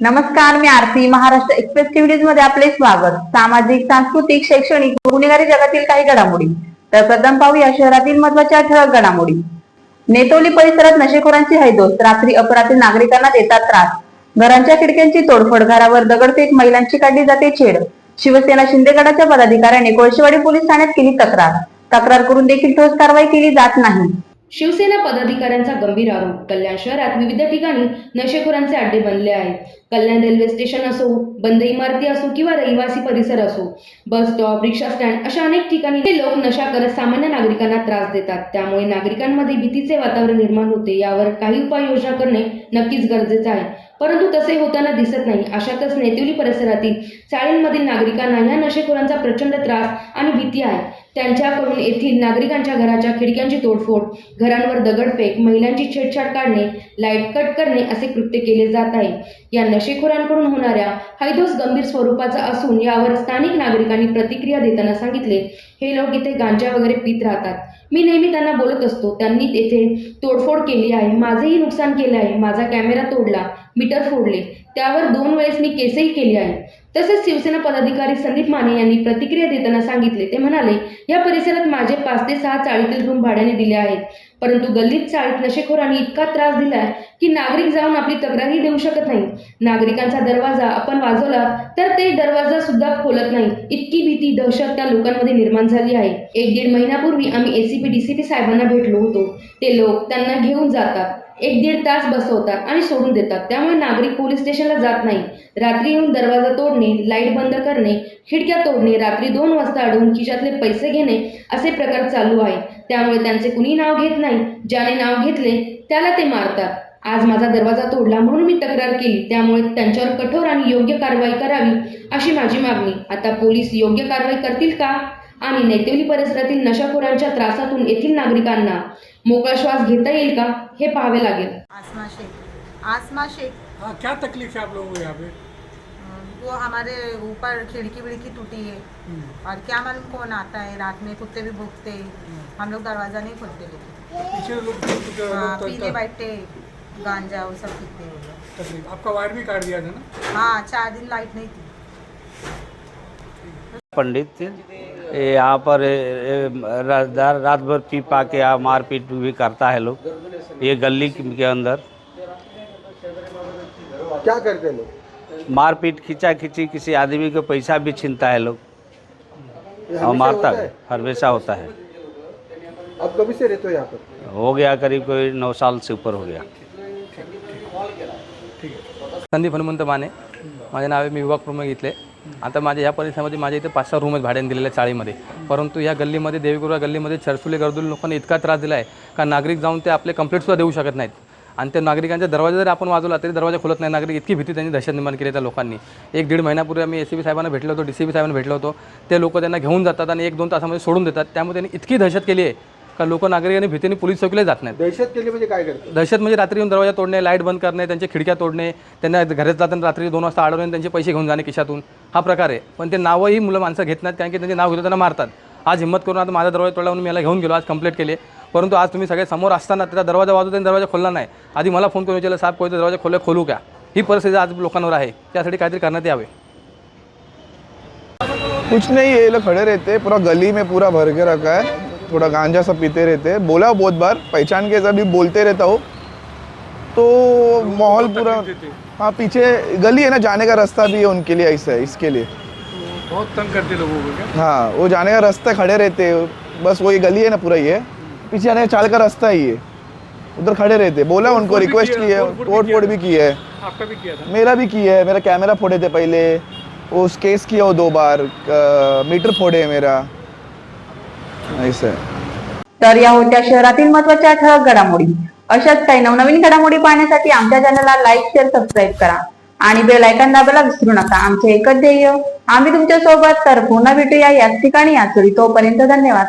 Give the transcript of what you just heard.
नमस्कार मी आरती. महाराष्ट्र एक्सप्रेस टीव्हीजमध्ये आपले स्वागत. सामाजिक सांस्कृतिक शैक्षणिक गुन्हेगारी जगातील काही घडामोडी. तर प्रथम पाहूया शहरातील महत्त्वाच्या ठळक घडामोडी. नेतोली परिसरात नशेखोरांची हैदोस. रात्री अपराधी नागरिकांना देतात त्रास. घरांच्या खिडक्यांची तोडफोड. घरावर दगडफेक. महिलांची काढली जाते छेड. शिवसेना शिंदेगडाच्या पदाधिकाऱ्याने कोळशेवाडी पोलीस ठाण्यात केली तक्रार. तक्रार करून देखील ठोस कारवाई केली जात नाही. शिवसेना पदाधिकाऱ्यांचा गंभीर आरोप. कल्याण शहरात विविध ठिकाणी नशेखोरांचे अड्डे बनले आहेत. कल्याण रेल्वे स्टेशन असो बंद इमारती असो किंवा रहिवासी परिसर असो बस स्टॉप रिक्षा स्टँड अशा अनेक ठिकाणी हे लोक नशा करत सामान्य नागरिकांना त्रास देतात. त्यामुळे नागरिकांमध्ये भीतीचे वातावरण निर्माण होते. यावर काही उपाययोजना करणे नक्कीच गरजेचं आहे. परंतु तसे होताना दिसत नाही. अशातच नेतिवली परिसरातील चाळींमधील नागरिकांना या नशेखोरांचा प्रचंड त्रास आणि भीती आहे. त्यांच्याकडून येथील नागरिकांच्या घराच्या खिडक्यांची तोडफोड घरांवर दगडफेक महिलांची छेडछाड काढणे लाइट कट करणे असे कृत्य केले जात आहे. या नशेखोरांकडून होणाऱ्या हैदोस गंभीर स्वरूपाचा असून यावर स्थानिक नागरिकांनी प्रतिक्रिया देताना सांगितले हे लोक इथे गांजा वगैरे पित राहतात. मी नेहमी त्यांना बोलत असतो त्यांनी तेथे तोडफोड केली आहे माझेही नुकसान केले आहे माझा कॅमेरा तोडला मीटर फोडले त्यावर दोन वेळेस मी केसही केली आहे. तसेच शिवसेना पदाधिकारी संदीप माने यांनी प्रतिक्रिया देताना सांगितले. ते म्हणाले या परिसरात माझे पाच ते सहा चाळीतील रूम भाड्याने दिले आहेत. परंतु गल्लीत चाळीत नशेखोरांनी इतका त्रास दिलाय की नागरिक जाऊन आपली तक्रारही देऊ शकत नाही. नागरिकांचा दरवाजा आपण वाजवला तर ते दरवाजा सुद्धा खोलत नाही. इतकी भीती दहशत त्या लोकांमध्ये निर्माण झाली आहे. एक दीड महिन्यापूर्वी आम्ही एसीपी डीसीपी साहेबांना भेटलो होतो. ते लोक त्यांना घेऊन जातात. एक दीड तास बसवतात आणि सोडून देतात. त्यामुळे नागरिक पोलीस स्टेशनला जात नाही. रात्री येऊन दरवाजा तोडणे लाइट बंद करणे खिडक्या तोडणे रात्री दोन वाजता अडवून खिशातले पैसे घेणे असे प्रकार चालू आहे. त्यामुळे त्यांचे कुणी नाव घेत नाही. ज्याने नाव घेतले त्याला ते मारतात. आज माझा दरवाजा तोडला म्हणून मी तक्रार केली. त्यामुळे त्यांच्यावर कठोर आणि योग्य कारवाई करावी अशी माझी मागणी. आता पोलीस योग्य कारवाई करतील का? आणि नेतेवली परिसरातील नशाखोरांच्या त्रासातून येथील नागरिकांना मोकळा श्वास घेता येईल का? हे पाहावे लागेल. आसमा शेख. आसमा शेख. हाँ क्या तकलीफ है आप लोगों को यहाँ पे? वो हमारे ऊपर खिड़की विड़की टूटी है। और क्या मालूम कौन आता है रात में कुत्ते भी भूखते हैं। हम लोग दरवाज़ा नहीं खोलते लेकिन। पीछे लोग लोग- हाँ, पीने बैठे गांजा वो सब पीते हैं। आपका वायर भी काट दिया था ना? हाँ चार दिन लाइट नहीं थी। पंडित थे ये यहाँ पर रात भर पी पा के यहाँ मारपीट भी करता है लोग। ये गली के अंदर। क्या करते लोग? मारपीट खींचा खींची किसी आदमी को पैसा भी छीनता है लोग। और मारता है हमेशा होता है। आप कभी से रहते हो यहाँ पर? हो गया करीब कोई नौ साल से ऊपर हो गया। संदीप हनुमंत माने। माझे नाव आहे मी विभाग प्रमुख इथले. आता माझ्या या परिसरामध्ये माझ्या इथे पाच सहा रूम आहेत भाड्याने दिलेल्या चाळीमध्ये परंतु या गल्लीमध्ये देवीगुरा गल्लीमध्ये चरसुले गर्दुले लोकांना इतका त्रास दिला आहे का नागरिक जाऊन ते आपले कंप्लेंटसुद्धा देऊ शकत नाहीत. आणि त्या नागरिकांच्या दरवाजा जरी आपण वाजवला तरी दरवाजा खोलत नाही. नागरिक इतकी भीती त्यांनी दहशत निर्माण केली त्या लोकांनी. एक दीड महिन्यापूर्वी आम्ही ए सी बी साहेबांना भेटलो होतो डी सी बी साहेबांना भेटलो होतो. ते लोक त्यांना घेऊन जातात आणि एक दोन तासामध्ये सोडून देतात. त्यामुळे त्यांनी इतकी दहशत केली आहे का लोक नागरिकांनी भीतीने पोलीस चौकीला जात नाहीत. दहशत केली म्हणजे काय करते दहशत म्हणजे रात्री येऊन दरवाजा तोडणे लाइट बंद करणे त्यांच्या खिडक्या तोडणे त्यांना घरात जाताना रात्री दोन वाजता अडवणे आणि त्यांचे पैसे घेऊन जाणे खिशातून. हा प्रकार आहे. पण ते नावही मुलं माणसं घेत नाहीत कारण की त्यांचे नाव घेतो त्यांना मारतात. आज हिंमत करून आता माझा दरवाजा तोडला म्हणून मी याला घेऊन गेलो आज कंप्लेंट केली परंतु आज तुम्ही सगळे समोर असताना त्याचा दरवाजा वाजवतो आणि दरवाजा खोलला नाही. आधी मला फोन करून विचारलं साहेब कोणते दरवाजा खोले खोलू का? ही परिस्थिती आज लोकांवर आहे. त्यासाठी काहीतरी करण्यात यावे. कुछ नहीं ये लोग खड़े रहते हैं पूरा गली में पूरा भर के रखा है थोड़ा गांजा सब पीते रहते हैं। बोला बहुत बार पहचान के जब भी बोलते रहता हूँ। तो माहौल पूरा हाँ पीछे गली है ना जाने का रास्ता भी है उनके लिए ऐसा है इसके लिए। बहुत तंग करते लोगों को क्या? हाँ वो जाने का रास्ता खड़े रहते हैं। बस वो ये गली है ना पूरा ये पीछे का चाल का रास्ता ही है उधर खड़े रहते बोला उनको रिक्वेस्ट की है। फोड़ किया। भी की है। आपका भी किया था। मेरा भी किया है मेरा कैमरा फोड़े थे पहले। उस केस किया वो दो बार। मीटर फोड़े है मेरा। ऐसा। तर या होत्या शहरातील महत्त्वाच्या ठळक घडामोडी. अशाच काही नवनवीन घडामोडी पाहण्यासाठी आमच्या चॅनलला लाईक शेअर सबस्क्राईब करा. आणि बेल आयकॉन दाबायला विसरू नका. आमचे एकच ध्येय आम्ही तुमच्यासोबत तर पुन्हा भेटूया याच ठिकाणी याच वेळी तोपर्यंत धन्यवाद.